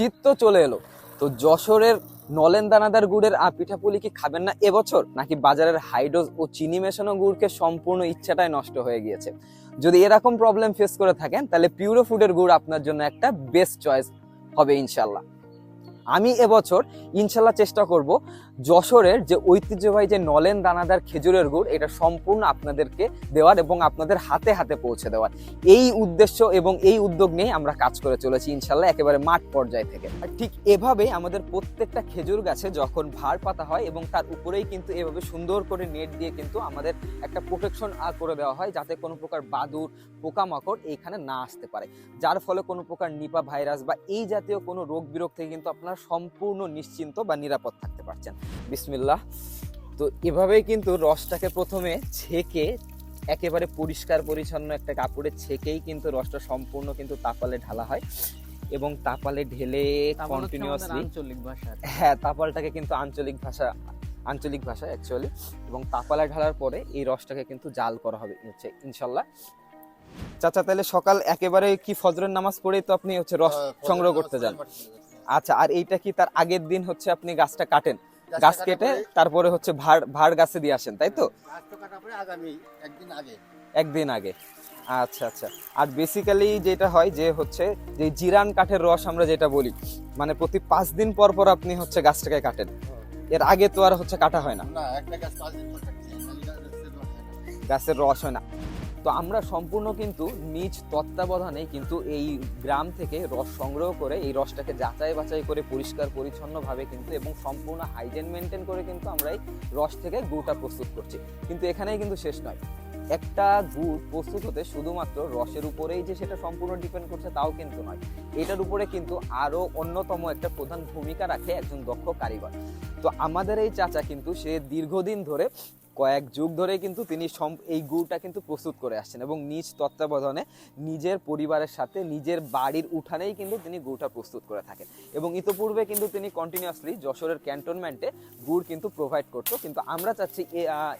শীত তো চলে এলো। তো যশোরের নলেন দানাদার গুড়ের আর পিঠাপুলি কি খাবেন না এবছর? নাকি বাজারের হাইডোজ ও চিনি মেশানো গুড়কে সম্পূর্ণ ইচ্ছাটাই নষ্ট হয়ে গিয়েছে? যদি এরকম প্রবলেম ফেস করে থাকেন, তাহলে পিউরো ফুডের গুড় আপনার জন্য একটা বেস্ট চয়েস হবে ইনশাল্লাহ আমি এবছর ইনশাল্লাহ চেষ্টা করব যশোরের যে ঐতিহ্যবাহী যে নলেন দানাদার খেজুরের গুড়, এটা সম্পূর্ণ আপনাদেরকে দেওয়ার এবং আপনাদের হাতে হাতে পৌঁছে দেওয়ার। এই উদ্দেশ্য এবং এই উদ্যোগ নিয়ে আমরা কাজ করে চলেছি ইনশাল্লাহ একেবারে মাঠ পর্যায় থেকে। আর ঠিক এভাবেই আমাদের প্রত্যেকটা খেজুর গাছে যখন ভার পাতা হয় এবং তার উপরেই কিন্তু এভাবে সুন্দর করে নেট দিয়ে কিন্তু আমাদের একটা প্রোটেকশন করে দেওয়া হয় যাতে কোনো প্রকার বাদুর, পোকামাকড় এইখানে না আসতে পারে। যার ফলে কোনো প্রকার নিপা ভাইরাস বা এই জাতীয় কোনো রোগ বিরোগ থেকে কিন্তু আপনারা সম্পূর্ণ নিশ্চিন্ত বা নিরাপদ থাকতে পারছেন। বিসমিল্লাহ। তো এভাবেই কিন্তু রসটাকে প্রথমে ছেঁকে একেবারে পরিষ্কার পরিচ্ছন্ন একটা কাপড়ে ছেঁকেই কিন্তু রসটা সম্পূর্ণ কিন্তু তাপালে ঢালা হয় এবং তাপালে ঢেলে কন্টিনিউয়াসলি আঞ্চলিক ভাষা। হ্যাঁ তাপালটাকে কিন্তু আঞ্চলিক ভাষা আঞ্চলিক ভাষা অ্যাকচুয়ালি এবং তাপালা ঢালার পরে এই রসটাকে কিন্তু জাল করা হবে হচ্ছে ইনশাল্লাহ। চাচা তাহলে সকাল একেবারে কি ফজরের নামাজ পড়েই তো আপনি হচ্ছে রস সংগ্রহ করতে যান? আচ্ছা আর এইটা কি তার আগের দিন হচ্ছে আপনি গাছটা কাটেন? গাছ কেটে তারপরে হচ্ছে ভাড় ভাড় গাছে দিয়ে আসেন তাই তো? একদিন আগে। আচ্ছা আচ্ছা। আর বেসিক্যালি যেটা হয় যে হচ্ছে যে জিরান কাঠের রস আমরা যেটা বলি মানে প্রতি পাঁচ দিন পর পর আপনি হচ্ছে গাছটাকে কাটেন। এর আগে তো আর হচ্ছে কাটা হয় না। গাছের রস হয় না। তো আমরা সম্পূর্ণ কিন্তু নিজ তত্ত্বাবধানে কিন্তু এই গ্রাম থেকে রস সংগ্রহ করে এই রসটাকে যাচাই বাছাই করে পরিষ্কার, পরিচ্ছন্নভাবে কিন্তু এবং সম্পূর্ণ হাইজেন মেনটেন করে কিন্তু আমরা এই রস থেকে গুড়টা প্রস্তুত করছি। কিন্তু এখানেই কিন্তু শেষ নয়। একটা গুড় প্রস্তুত হতে শুধুমাত্র রসের উপরেই যে সেটা সম্পূর্ণ ডিপেন্ড করছে তাও কিন্তু নয়। এটার উপরে কিন্তু আরও অন্যতম একটা প্রধান ভূমিকা রাখে একজন দক্ষ কারিগর। তো আমাদের এই চাচা কিন্তু সে দীর্ঘদিন ধরে কয়েক যুগ ধরে কিন্তু তিনি এই গুড়টা কিন্তু প্রস্তুত করে আসছেন এবং নিজ তত্ত্বাবধানে নিজের পরিবারের সাথে নিজের বাড়ির উঠানেই কিন্তু তিনি গুড়টা প্রস্তুত করে থাকেন। এবং ইতোপূর্বে কিন্তু তিনি কন্টিনিউয়াসলি যশোরের ক্যান্টনমেন্টে গুড় কিন্তু প্রোভাইড করতো। কিন্তু আমরা চাচ্ছি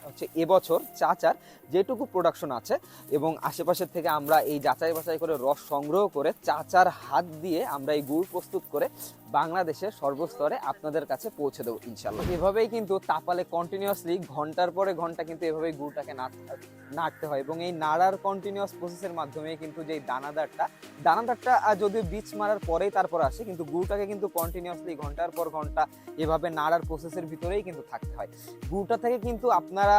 হচ্ছে এবছর চাচার যেটুকু প্রোডাকশন আছে এবং আশেপাশের থেকে আমরা এই যাচাই বাছাই করে রস সংগ্রহ করে চাচার হাত দিয়ে আমরা এই গুড় প্রস্তুত করে বাংলাদেশের সর্বস্তরে আপনাদের কাছে পৌঁছে দেবো ইনশাল্লাহ এভাবেই কিন্তু তাপালে কন্টিনিউয়াসলি ঘণ্টার পরে ঘণ্টা কিন্তু এভাবেই গুড়টাকে নাড়- নাড়তে হয় এবং এই নাড়ার কন্টিনিউয়াস প্রসেসের মাধ্যমে কিন্তু যে দানাদারটা দানাদারটা যদিও বীজ মারার পরেই তারপর আসে, কিন্তু গুড়টাকে কিন্তু কন্টিনিউয়াসলি ঘণ্টার পর ঘণ্টা এভাবে নাড়ার প্রসেসের ভিতরেই কিন্তু থাকতে হয়। গুড়টা থেকে কিন্তু আপনারা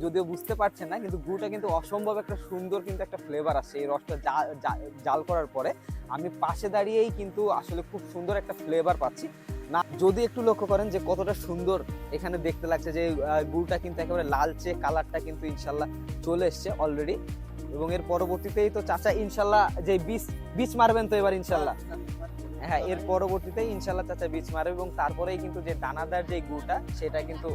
যদিও বুঝতে পারছেন না, কিন্তু গুড়টা কিন্তু অসম্ভব একটা সুন্দর কিন্তু একটা ফ্লেভার আসে, এই রসটা জাল করার পরে। আমি পাশে দাঁড়িয়েই কিন্তু আসলে খুব সুন্দর একটা ফ্লেভার পাচ্ছি। না, যদি একটু লক্ষ্য করেন যে কতটা সুন্দর এখানে দেখতে লাগছে যে গুড়টা কিন্তু একেবারে লালচে কালারটা কিন্তু ইনশাল্লাহ চলে এসছে অলরেডি এবং এর পরবর্তীতেই তো চাচা, ইনশাল্লাহ যে বীজ বীজ মারবেন তো এবার ইনশাল্লাহ। হ্যাঁ এর পরবর্তীতে ইনশাল্লাহ চাচা বীজ মারবে এবং তারপরেই কিন্তু যে দানাদার যে গুড়টা, সেটা কিন্তু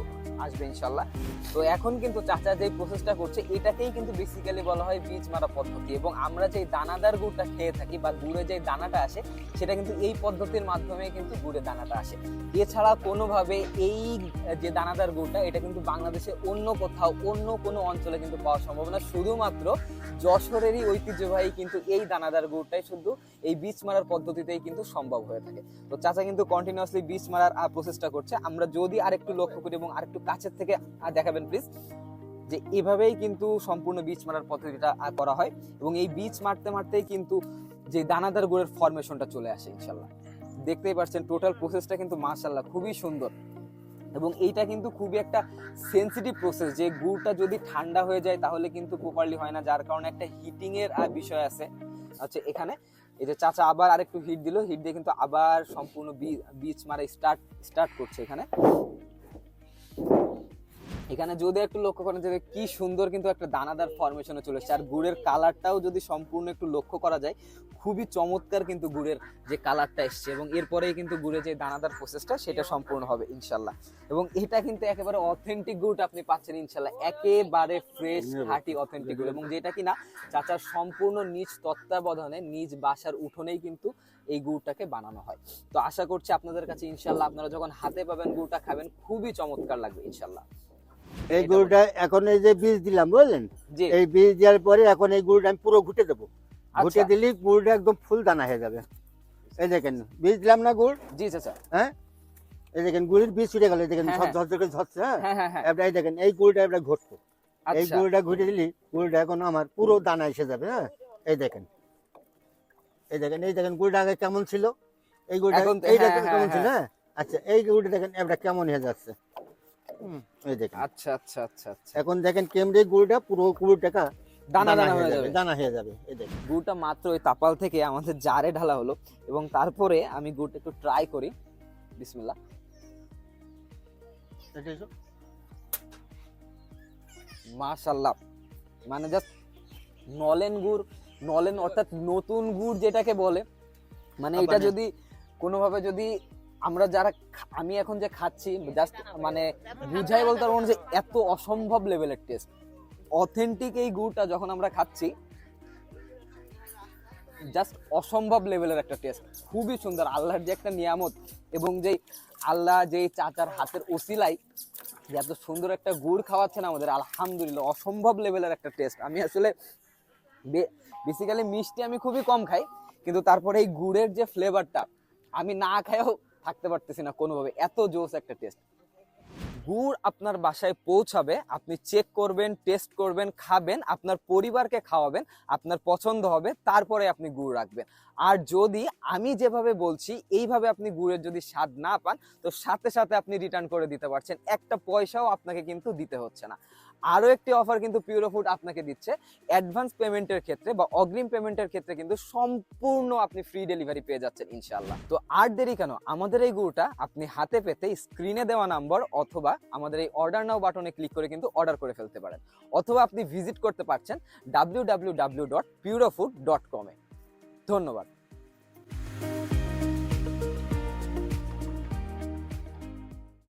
আসবে ইনশাল্লাহ। তো এখন কিন্তু চাচা যে প্রসেসটা করছে, এটাকেই কিন্তু বেসিক্যালি বলা হয় বীজ মারা পদ্ধতি এবং আমরা যে দানাদার গুড়টা খেয়ে থাকি বা গুড়ে যে দানাটা আসে, সেটা কিন্তু এই পদ্ধতির মাধ্যমে কিন্তু গুড়ে দানাটা আসে। এছাড়া কোনোভাবে এই যে দানাদার গুড়টা, এটা কিন্তু বাংলাদেশে অন্য কোথাও, অন্য কোনো অঞ্চলে কিন্তু পাওয়া সম্ভব না। শুধুমাত্র যশোরেরই ঐতিহ্যবাহী কিন্তু এই দানাদার গুড়টাই শুধু এই বীজ মারার পদ্ধতিতেই কিন্তু সম্ভব হয়ে থাকে। তো চাচা কিন্তু কন্টিনিউয়াসলি বীজ মারার প্রসেসটা করছে। আমরা যদি আরেকটু লক্ষ্য করি এবং আরেকটু কাছের থেকে দেখাবেন প্লিজ যে এভাবেই কিন্তু সম্পূর্ণ বীজ মারার পদ্ধতিটা করা হয় এবং এই বীজ মারতে মারতেই কিন্তু যে দানাদার গুড়ের ফরমেশনটা চলে আসে ইনশাল্লাহ দেখতেই পাচ্ছেন টোটাল প্রসেসটা কিন্তু মাশাল্লাহ খুবই সুন্দর। এবং এইটা কিন্তু খুবই একটা সেন্সিটিভ প্রসেস যে গুড়টা যদি ঠান্ডা হয়ে যায় তাহলে কিন্তু প্রপারলি হয় না, যার কারণে একটা হিটিংয়ের বিষয় আছে। আচ্ছা এখানে এই যে চাচা আবার আরেকটু হিট দিল হিট দিয়ে কিন্তু আবার সম্পূর্ণ বীজ মারা স্টার্ট স্টার্ট করছে এখানে। এখানে যদি একটু লক্ষ্য করেন যে কি সুন্দর কিন্তু একটা দানাদার ফরমেশনে চলে এসেছে। আর গুড়ের কালারটাও যদি সম্পূর্ণ একটু লক্ষ্য করা যায় খুবই চমৎকার কিন্তু গুড়ের যে কালারটা এসছে এবং এরপরেই কিন্তু গুড়ে যে দানাদার প্রসেসটা সেটা সম্পূর্ণ হবে ইনশাল্লাহ। এবং এটা কিন্তু একেবারে অথেন্টিক গুড় আপনি পাচ্ছেন ইনশাল্লাহ। একেবারে ফ্রেশ খাঁটি অথেন্টিক গুড়। এবং যেটা কিনা চাচার সম্পূর্ণ নিজ তত্ত্বাবধানে নিজ বাসার উঠোনেই কিন্তু এই গুড়টাকে বানানো হয়। তো আশা করছি আপনাদের কাছে ইনশাল্লাহ আপনারা যখন হাতে পাবেন গুড়টা খাবেন খুবই চমৎকার লাগবে ইনশাল্লাহ। এই গুড়টা এখন এই যে বীজ দিলাম বুঝলেন? এই বীজ দেওয়ার পরে এখন এই গুড়টা আমি পুরো ঘুটে দেবো। ঘুটে আচ্ছা দিলে গুড়টা একদম ফুল দানা হয়ে যাবে। এই দেখেন বীজ দিলাম না গুড় জি চাচা হ্যাঁ? এই দেখেন গুড়ের বীজ ছুটে গেল দেখেন হ্যাঁ, ঝর হ্যাঁ। করে ঝরছে হ্যাঁ? হ্যাঁ এবার এই দেখেন এই গুড়টা এবার ঘটতো এই আচ্ছা। গুড়টা দিলি গুড়টা এখন আমার পুরো দানা এসে যাবে হ্যাঁ? এই দেখেন। এই দেখেন এই দেখেন গুড়টা আগে কেমন ছিল? এই গুড়টা এখন এইটা হ্যাঁ, কেমন ছিল হ্যাঁ। আচ্ছা এই গুড়টা দেখেন এবার কেমন হয়ে যাচ্ছে? এই দেখেন। আচ্ছা আচ্ছা আচ্ছা আচ্ছা। এখন দেখেন কেমড়ে গুড়টা পুরো কুড়ি টাকা দানা দানা হয়ে যাবে দানা হয়ে যাবে এই দেখেন। গুড়টা মাত্র ওই তাপাল থেকে আমাদের জারে ঢালা হলো এবং তারপরে আমি গুড়টা একটু ট্রাই করি। বিসমিল্লাহ। মাশাল্লাহ। মানে জাস্ট নলেন গুড় নলেন অর্থাৎ নতুন গুড় যেটাকে বলে মানে এটা যদি কোনোভাবে যদি আমরা যারা আমি এখন যে খাচ্ছি জাস্ট মানে বুঝাই বলতে পারব যে এত অসম্ভব লেভেলের টেস্ট অথেন্টিক এই গুড়টা যখন আমরা খাচ্ছি জাস্ট অসম্ভব লেভেলের একটা টেস্ট খুবই সুন্দর আল্লাহর যে একটা নিয়ামত এবং যে আল্লাহ যে চাচার হাতের ওসিলাই যে এত সুন্দর একটা গুড় খাওয়াচ্ছেন আমাদের আলহামদুলিল্লাহ অসম্ভব লেভেলের একটা টেস্ট আমি আসলে বেসিক্যালি মিষ্টি আমি খুবই কম খাই কিন্তু তারপরে এই গুড়ের যে ফ্লেভারটা আমি না খাইও থাকতে পারতেছি না কোনোভাবে। এত জোস একটা টেস্ট গুড় আপনার বাসায় পৌঁছাবে, আপনি চেক করবেন টেস্ট করবেন, খাবেন, আপনার পরিবারকে খাওয়াবেন, আপনার পছন্দ হবে, তারপরে আপনি গুড় রাখবেন। আর যদি আমি যেভাবে বলছি, এইভাবে আপনি গুড়ের যদি স্বাদ না পান, তো সাথে সাথে আপনি রিটার্ন করে দিতে পারছেন। একটা পয়সাও আপনাকে কিন্তু দিতে হচ্ছে না। আরও একটি অফার কিন্তু পিউরো ফুড আপনাকে দিচ্ছে। অ্যাডভান্স পেমেন্টের ক্ষেত্রে বা অগ্রিম পেমেন্টের ক্ষেত্রে কিন্তু সম্পূর্ণ আপনি ফ্রি ডেলিভারি পেয়ে যাচ্ছেন ইনশাল্লাহ তো আর দেরি কেন? আমাদের এই গুড়টা আপনি হাতে পেতে স্ক্রিনে দেওয়া নাম্বার অথবা আমাদের এই অর্ডার নাও বাটনে ক্লিক করে কিন্তু অর্ডার করে ফেলতে পারেন। অথবা আপনি ভিজিট করতে পারছেন W W W dot Purofood dot কমে ধন্যবাদ।